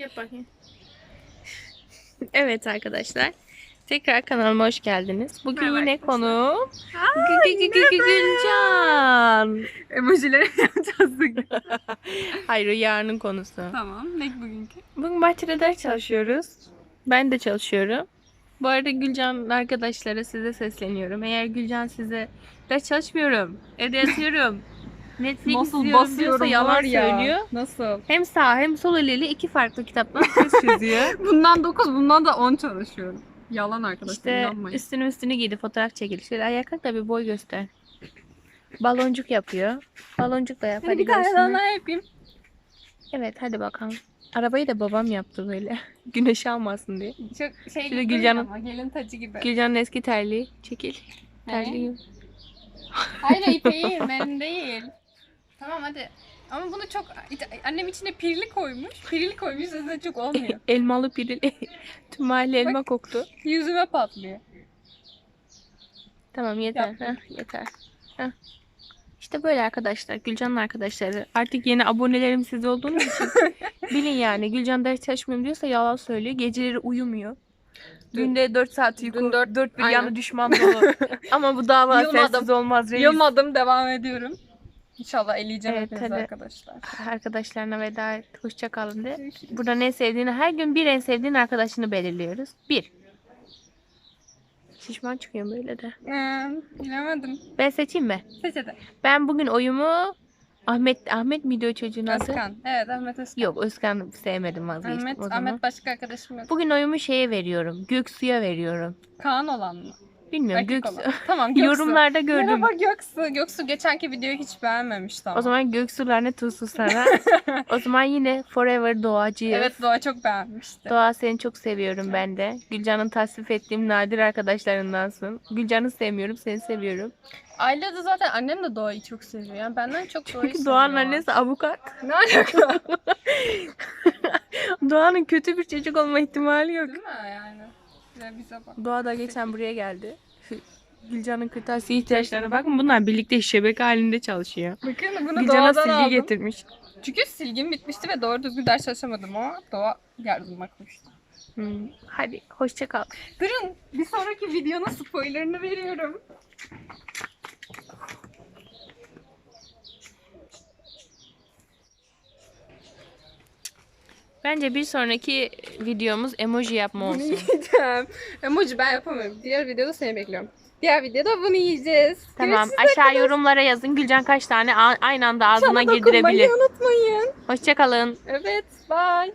Yap bakayım. evet arkadaşlar. Tekrar kanalıma hoş geldiniz. Bugün Merhaba yine arkadaşlar. konu Gü- Gü- Gü- Gü- Gülcan. Emojileri yapacağız. Hayır o yarının konusu. tamam. Ne bugünkü? Bugün bahçede ders çalışıyoruz. Ben de çalışıyorum. Bu arada Gülcan arkadaşlara size sesleniyorum. Eğer Gülcan size ders çalışmıyorum, evde yatıyorum, Netflix Nasıl izliyorum diyorsa basıyorum yalan var ya. söylüyor. Nasıl? Hem sağ hem sol eliyle iki farklı kitaptan test çözüyor. Bundan 9, bundan da 10 çalışıyorum. Yalan arkadaşlar İşte inanmayın. üstünü üstünü giydi fotoğraf çekildi. Şöyle ayağa kalk da bir boy göster. Baloncuk yapıyor. Baloncuk da yap. Hadi bir tane görsünler. daha yapayım. Evet hadi bakalım. Arabayı da babam yaptı böyle. Güneş almasın diye. Çok şey Şöyle gibi Gülcan'ın- ama gelin tacı gibi. Gülcan'ın eski terliği. Çekil. Terliği. Hayır değil benim değil. Tamam hadi. Ama bunu çok annem içine pirli koymuş. Pirli koymuş zaten çok olmuyor. Elmalı piril. Tüm mahalle elma koktu. Yüzüme patlıyor. Tamam yeter. Heh, yeter. Heh. İşte böyle arkadaşlar. Gülcan'ın arkadaşları. Artık yeni abonelerim siz olduğunuz için bilin yani. Gülcan ders çalışmıyorum diyorsa yalan söylüyor. Geceleri uyumuyor. Dün- Günde 4 saat uyku. Dün dört- dört bir aynen. yanı düşman dolu. Ama bu dava sensiz olmaz reis. Yılmadım devam ediyorum. İnşallah eleyeceğim Evet, hepinizi hadi. arkadaşlar. Arkadaşlarına veda et. Hoşça kalın de. Görüşürüz. Burada ne sevdiğini her gün bir en sevdiğin arkadaşını belirliyoruz. Bir. Şişman çıkıyor böyle de. Ee, bilemedim. Ben seçeyim mi? Seç hadi. Ben bugün oyumu Ahmet Ahmet miydi o çocuğun adı? Özkan. Evet Ahmet Özkan. Yok Özkan sevmedim vazgeçtim Ahmet, o zaman. Ahmet başka arkadaşım yok. Bugün oyumu şeye veriyorum. Göksu'ya veriyorum. Kaan olan mı? Bilmiyorum Erkek Göksu. olan. Tamam Göksu. Yorumlarda gördüm. Merhaba Göksu. Göksu geçenki videoyu hiç beğenmemişti ama. O zaman Göksu lanet tuzlu sana. o zaman yine Forever Doğacıyız. Evet Doğa çok beğenmişti. Doğa seni çok seviyorum ben de. Gülcan'ın tasvip ettiğim nadir arkadaşlarındansın. Gülcan'ı sevmiyorum, seni seviyorum. Ailede zaten annem de Doğa'yı çok seviyor. Yani benden çok Doğa'yı Çünkü seviyor. Doğan'ın annesi avukat. Ne alaka? Doğan'ın kötü bir çocuk olma ihtimali yok. Değil mi yani? Bize, bak. Doğa da geçen buraya geldi. Gülcan'ın kırtasiye ihtiyaçlarına bakın bunlar birlikte şebeke halinde çalışıyor. Bakın bunu Gülcan'a Doğa'dan silgi aldım. getirmiş. Çünkü silgim bitmişti ve doğru düzgün ders çalışamadım ama Doğa yardıma koştu. Hmm, Hadi hoşça kal. Durun bir sonraki videonun spoilerını veriyorum. Bence bir sonraki videomuz emoji yapma Bunu olsun. yiyeceğim. Emoji ben yapamıyorum. Diğer videoda seni bekliyorum. Diğer videoda bunu yiyeceğiz. Tamam Görüşürüz aşağı arkadaşlar. yorumlara yazın Gülcan kaç tane a- aynı anda ağzına Çana girdirebilir. dokunmayı unutmayın. Hoşça kalın. Evet bye.